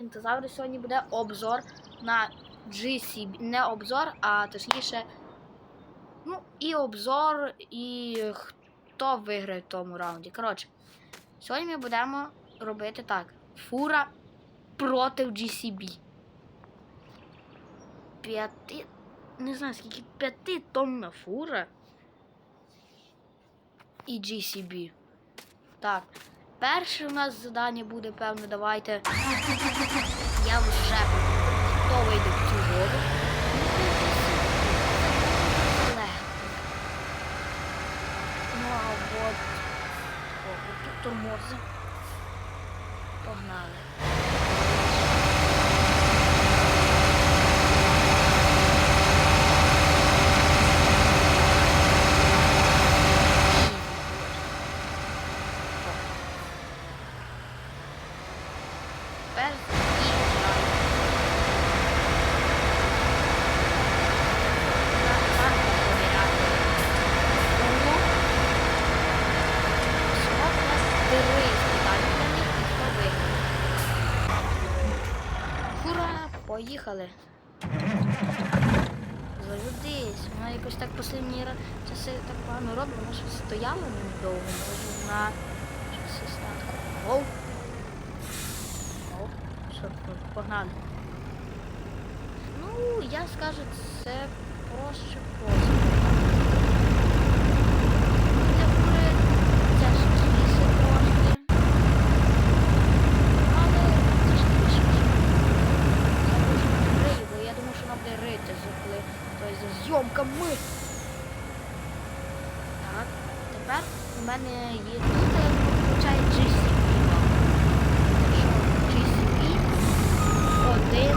Інтезаври сьогодні буде обзор на GCB. Не обзор, а точніше. Ну, і обзор, і хто виграє в тому раунді. Коротше, сьогодні ми будемо робити так. Фура проти GCB. П'яти. Не знаю, скільки п'ятитонна фура. І GCB. Так. Перше у нас завдання буде, певно, давайте. Я вже хто вийде в цю воду. Ну а от. Тут тормози. Погнали. Поїхали. Заведись. Вона якось так послідні часи так погано робить, вона щось стояла недовго, може на щось. Оу. Оу. Що, погнали. Ну, я скажу, це проще просто. Для фури тяжкіше трошки. Але тяжкіше. Я дуже не рию, бо я думаю, що вона буде рити за коли тобто за зйомками. Так, тепер у мене є тут, е, виходить, GCP. GCP один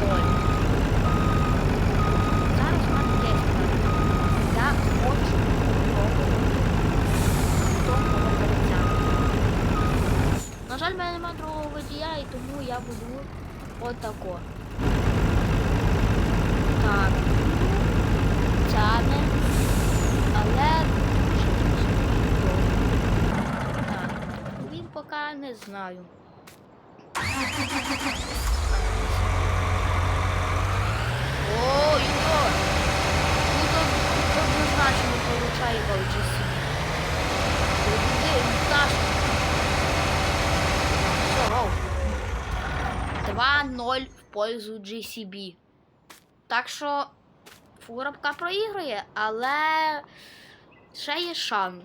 ноль. Зараз в мене є. Я хочу. На жаль, в мене немає другого водія, і тому я буду отако. Так. Тяне. Так. Він поки не знаю. Ой, ой. Тут однозначно получає пташка. Все, гол. 2-0 в пользу GCB. Так що фурабка проігрує, але ще є шанс.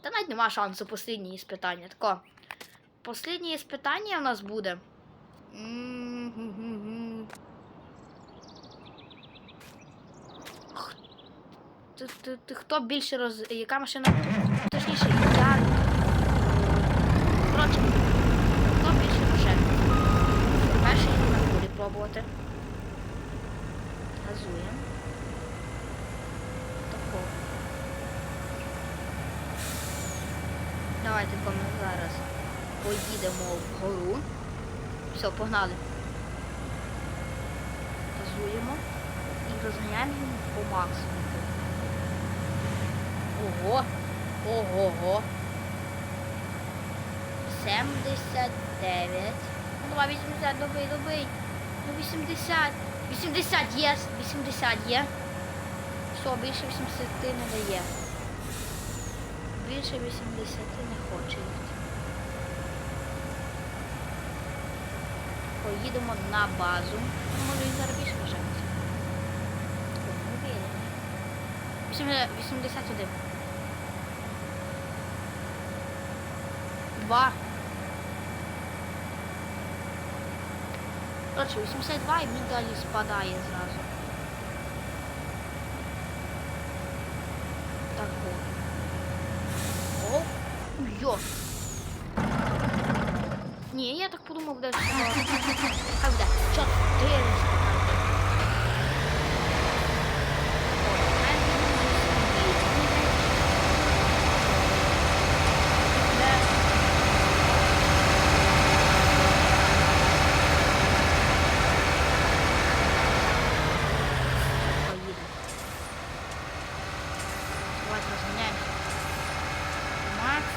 Та навіть нема шансу останнє іспитання. Тако. Останнє іспитання у нас буде. Ти- ти- ти Хто більше роз... Яка машина? Точніше, я. Коротше, хто більше розжене? Перший не буде пробувати. Газуємо. Тако. Давайте ми зараз поїдемо вгору. Все, погнали. Газуємо і розганяємо по максимуму. Ого! Ого-го! 79. Ну давай 80, добий, добий. Ну 80. 80 є, 80 є. Все, більше 80 не дає. Більше 80 не хоче їхати. Поїдемо на базу. Ну, Може він зараз більше вважається. 80 81. Два. Коротше, 82 и медали далі сразу. Так вот. О! Йо! Не, я так подумал де. Хай буде. 400.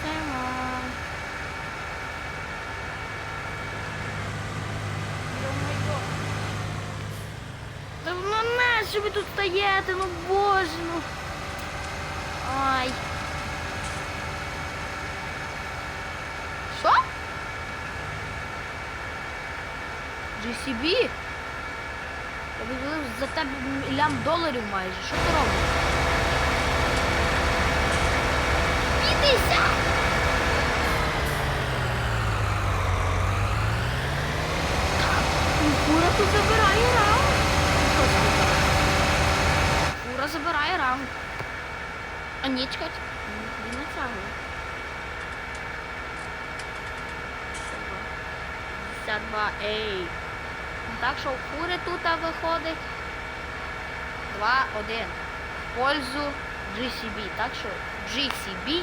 Йдемо. Та воно ви тут стояти, ну боже, ну. Ай. Що? GCB? Я відвели за тебе мільям доларів майже. Що ти робиш? Підися! Забирає раунд. Фура забирає раунд. А ні, чекайте. Він натягує. 52, ей. Так що у фури тут виходить 2-1 в пользу GCB. Так що GCB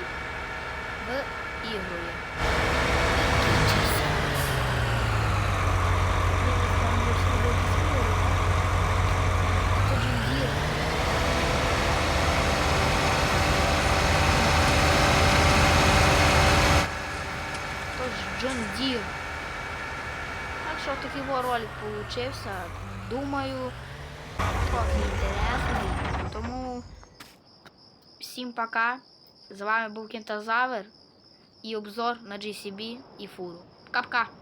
виігрує. Джон Так що такий ролик получився. Думаю, що інтересний. Тому всім пока. З вами був Кентазавер і обзор на GCB і фуру. Пока-пока!